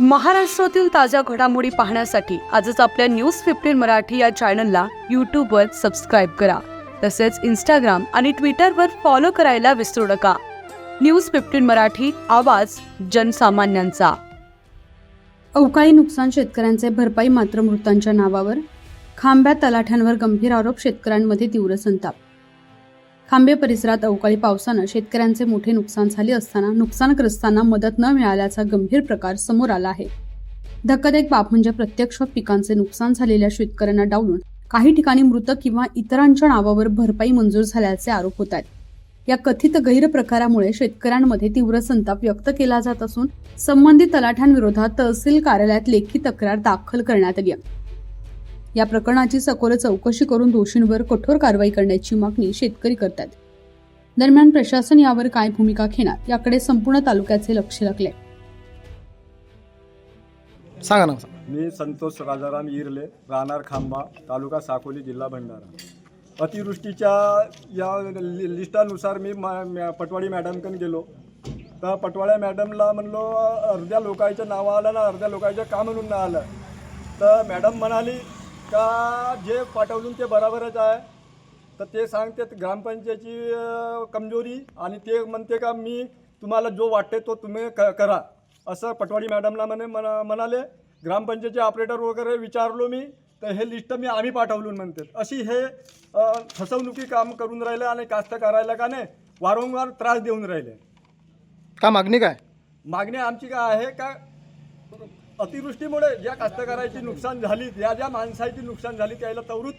महाराष्ट्रातील ताज्या घडामोडी पाहण्यासाठी आजच आपल्या न्यूज फिफ्टीन मराठी या चॅनलला यूट्यूबवर सबस्क्राईब करा. तसेच इंस्टाग्राम आणि ट्विटरवर फॉलो करायला विसरू नका. न्यूज फिफ्टीन मराठी आवाज जनसामान्यांचा. अवकाळी नुकसान शेतकऱ्यांचे भरपाई मात्र मृतांच्या नावावर. खांब्या तलाठ्यांवर गंभीर आरोप शेतकऱ्यांमध्ये तीव्र संताप. खांबे परिसरात अवकाळी पावसानं शेतकऱ्यांचे मोठे नुकसान झाले असताना नुकसानग्रस्तांना मदत न मिळाल्याचा गंभीर प्रकार समोर आला आहे. धक्कादायक बाब म्हणजे प्रत्यक्ष पिकांचे नुकसान झालेल्या शेतकऱ्यांना डावलून काही ठिकाणी मृत किंवा इतरांच्या नावावर भरपाई मंजूर झाल्याचे आरोप होत आहेत. या कथित गैरप्रकारामुळे शेतकऱ्यांमध्ये तीव्र संताप व्यक्त केला जात असून संबंधित तलाठ्यांविरोधात तहसील कार्यालयात लेखी तक्रार दाखल करण्यात आली आहे. या प्रकरणाची सखोल चौकशी करून दोषींवर कठोर कारवाई करण्याची मागणी शेतकरी करतात. दरम्यान प्रशासन यावर काय भूमिका घेणार याकडे संपूर्ण तालुक्याचे लक्ष लागले. सांगा ना मी संतोष राजाराम इरले राहणार खांबा तालुका साकोली जिल्हा भंडारा. अतिवृष्टीच्या या लि- लिस्टानुसार मी मा- पटवाडी मॅडमकडे गेलो. तर पटवाड्या मॅडमला म्हणलो अर्ध्या लोकांचं नाव आलं ना अर्ध्या लोकांचं का म्हणून नाही आलं. तर मॅडम म्हणाली का जे पाठवलून ते बरोबरच आहे. तर ते सांगते ग्रामपंचायतीची कमजोरी आणि ते म्हणते का मी तुम्हाला जो वाटते तो तुम्ही क करा. असं पटवाडी मॅडमला म्हणे म्हणा- म्हणाले. ग्रामपंचायतीचे ऑपरेटर वगैरे विचारलो मी तर हे लिस्ट मी आम्ही पाठवलून म्हणते. अशी हे फसवणुकी काम करून राहिले आणि कास्तकारायला का नाही वारंवार त्रास देऊन राहिले. का मागणी काय? मागणी आमची काय आहे का अतिवृष्टीमुळे ज्या कास्तकाराची नुकसान झाली ज्या ज्या माणसाची नुकसान झाली त्याला तवरूत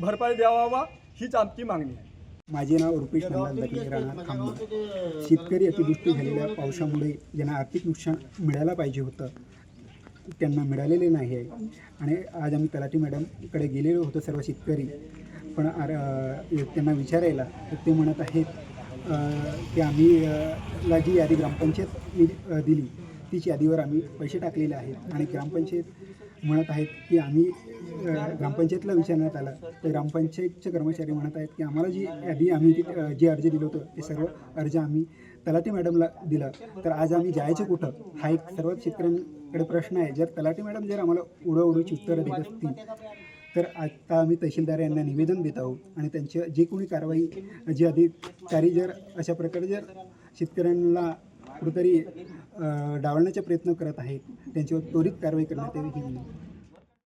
भरपाई द्यावा हीच आमची मागणी आहे. माझे नाव रुपेश नंदलाल दगडे राहणार खांबा शेतकरी अतिवृष्टी झालेल्या पावसामुळे ज्यांना आर्थिक नुकसान मिळायला पाहिजे होतं त्यांना मिळालेले नाही आहे. आणि आज आम्ही तलाठी मॅडमकडे गेलेलो होतो सर्व शेतकरी. पण आर त्यांना विचारायला तर ते म्हणत आहेत की आम्ही ला जी यादी ग्रामपंचायत दिली तीच यादीवर आम्ही पैसे टाकलेले आहेत आणि ग्रामपंचायत म्हणत आहेत की आम्ही ग्रामपंचायतला विचारण्यात आलं. तर ग्रामपंचायतचे कर्मचारी म्हणत आहेत की आम्हाला जी यादी आम्ही जे अर्ज दिलं होतं ते सर्व अर्ज आम्ही तलाठी मॅडमला दिलं. तर आज आम्ही जायचं कुठं? हा एक सर्वात शेतकऱ्यांकडे प्रश्न आहे. जर तलाठी मॅडम जर आम्हाला उडवडूची उत्तरं देत असतील तर आता आम्ही तहसीलदार यांना निवेदन देत आहोत आणि त्यांच्या जे कोणी कारवाई जे अधिकारी जर अशा प्रकारे जर शेतकऱ्यांना कुठेतरी अ, डावलण्याचा प्रयत्न करत आहेत. त्यांच्यावर त्वरित कारवाई करण्यात यावी ही विनंती.